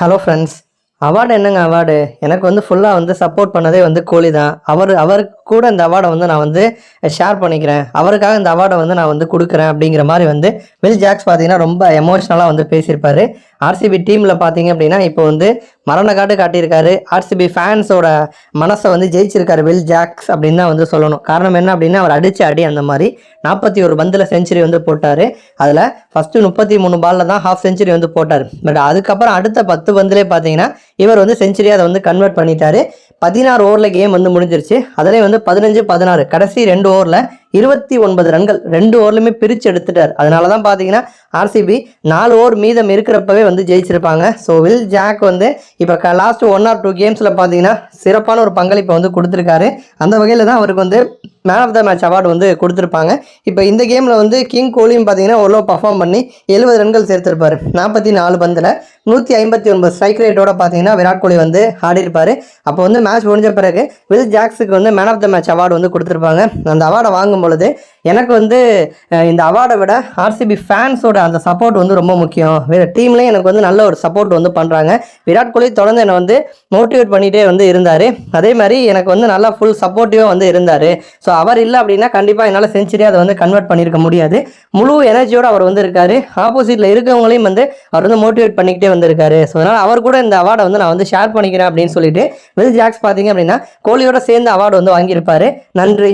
Hello friends award என்னங்க award எனக்கு வந்து ஃபுல்லாக வந்து சப்போர்ட் பண்ணதே வந்து கோலி தான். அவர் அவருக்கு கூட இந்த அவார்டை வந்து நான் வந்து ஷேர் பண்ணிக்கிறேன். அவருக்காக இந்த அவார்டை வந்து நான் வந்து கொடுக்குறேன் அப்படிங்கிற மாதிரி வந்து வில் ஜாக்ஸ் பார்த்தீங்கன்னா ரொம்ப எமோஷ்னலாக வந்து பேசியிருப்பாரு. ஆர்சிபி டீமில் பார்த்தீங்க அப்படின்னா இப்போ வந்து மரண காட்டு காட்டியிருக்காரு. ஆர்சிபி ஃபேன்ஸோட மனசை வந்து ஜெயிச்சிருக்காரு வில் ஜாக்ஸ் அப்படின்னு தான் வந்து சொல்லணும். காரணம் என்ன அப்படின்னா அவர் அடித்த அடி அந்த மாதிரி. நாற்பத்தி ஒரு பந்தில் செஞ்சுரி வந்து போட்டார். அதில் ஃபஸ்ட்டு முப்பத்தி மூணு பாலில் தான் ஹாஃப் செஞ்சுரி வந்து போட்டார். பட் அதுக்கப்புறம் அடுத்த பத்து பந்திலே பார்த்தீங்கன்னா இவர் வந்து செஞ்சுரியை அதை வந்து கன்வெர்ட் பண்ணிட்டாரு. பதினாறு ஓவரில் கேம் வந்து முடிஞ்சிருச்சு. அதிலே வந்து பதினஞ்சு பதினாறு. கடைசி ரெண்டு ஓவரில் இருபத்தி ஒன்பது ரன்கள் ரெண்டு ஓவர்லையுமே பிரித்து எடுத்துட்டார். அதனால தான் பார்த்தீங்கன்னா ஆர்சிபி நாலு ஓவர் மீதம் இருக்கிறப்பவே வந்து ஜெயிச்சிருப்பாங்க. ஸோ வில் ஜாக் வந்து இப்போ லாஸ்ட் ஒன் ஆர் டூ கேம்ஸில் பார்த்தீங்கன்னா சிறப்பான ஒரு பங்களிப்பை வந்து கொடுத்துருக்காரு. அந்த வகையில் தான் அவருக்கு வந்து man of the match award வந்து கொடுத்துருப்பாங்க. இப்போ இந்த கேமில் வந்து கிங் கோலியும் பார்த்தீங்கன்னா ஓரளவு பர்ஃபார்ம் பண்ணி எழுபது ரன்கள் சேர்த்துருப்பார். நாற்பத்தி நாலு பந்தில் நூற்றி ஐம்பத்தி ஒன்பது ஸ்ட்ரைக் ரேட்டோட பார்த்தீங்கன்னா விராட் கோலி வந்து ஆடிருப்பார் அப்போ வந்து மேட்ச் முடிஞ்ச பிறகு வில் ஜாக்ஸுக்கு வந்து man of the match award வந்து கொடுத்துருப்பாங்க. அந்த அவார்டை வாங்கும் பொழுது எனக்கு வந்து இந்த அவார்டை விட ஆர்சிபி ஃபேன்ஸோட அந்த சப்போர்ட் வந்து ரொம்ப முக்கியம். வேறு டீம்லேயும் எனக்கு வந்து நல்ல ஒரு சப்போர்ட் வந்து பண்ணுறாங்க விராட் கோலி தொடர்ந்து என்னை வந்து மோட்டிவேட் பண்ணிகிட்டே வந்து இருந்தார். அதே மாதிரி எனக்கு வந்து நல்லா ஃபுல் சப்போர்ட்டிவாக வந்து இருந்தார். ஸோ அவர் இல்லை அப்படின்னா கண்டிப்பாக என்னால் செஞ்சுரி அதை வந்து கன்வெர்ட் பண்ணியிருக்க முடியாது. முழு எனர்ஜியோட அவர் வந்து இருக்கார். ஆப்போசிட்டில் இருக்கவங்களையும் வந்து அவர் வந்து மோட்டிவேட் பண்ணிக்கிட்டே வந்திருக்காரு ஸோ அதனால் அவர் கூட இந்த அவார்டை வந்து நான் வந்து ஷேர் பண்ணிக்கிறேன் அப்படின்னு சொல்லிட்டு வில் ஜாக்ஸ் பார்த்தீங்க அப்படின்னா கோலியோட சேர்ந்து அவார்டு வந்து வாங்கியிருப்பாரு. நன்றி.